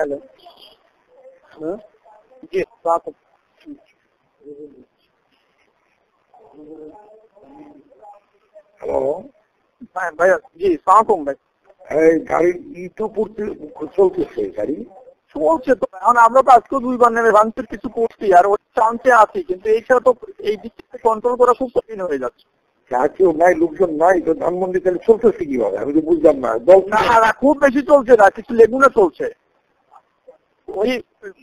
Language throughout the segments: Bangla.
হ্যালো। জি সালাম হ্যালো। হ্যাঁ ভাইয়া জি সালাম ভাই। এই গাড়ির তো পড়তে চলতেছে গাড়ি? চলছে তো এখন আমরা তো আজকে দুইবার নেমে ভাঙচুর কিছু করছি আর ওই চান্সে আছি কিন্তু এইটা তো এই দিক থেকে কন্ট্রোল করা খুব কঠিন হয়ে যাচ্ছে। কেউ নাই লোকজন নাই তো ধানমন্ডি তাহলে চলতেছে কীভাবে? আমি তো বুঝলাম না, খুব বেশি চলছে না কিছু লেগুনা চলছে। ওই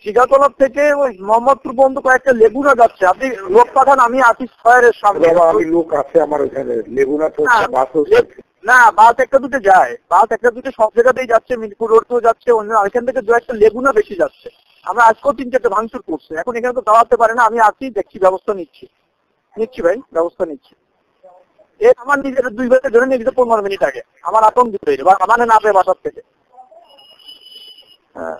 শিকাতলার থেকে ওই মোহাম্মদপুর পর্যন্ত কয়েকটা লেগুনা যাচ্ছে। আপনি লোক পাঠান আমি আছি ছয়ের সামনে। আমি লোক আছে আমার ওখানে। লেগুনা তো না, বাস একটা দুটো যায়। বাস একটা দুটো সব জায়গাতেই যাচ্ছে মিরপুর রোডেও যাচ্ছে অন্য এখান থেকে দু একটা লেগুনা বেশি যাচ্ছে। আমরা আজকেও তিন চারটে ভাঙচুর করছে। এখন এখানে তো দাঁড়াতে পারে না আমি আছি দেখছি ব্যবস্থা নিচ্ছি। নিচ্ছি ভাই ব্যবস্থা নিচ্ছি। এ আমার নিজের দুই বছর ধরে নিয়ে পনেরো মিনিট আগে। আমার আতঙ্ক দিতে বা মানে না পেয়ে বাসার থেকে। হ্যাঁ।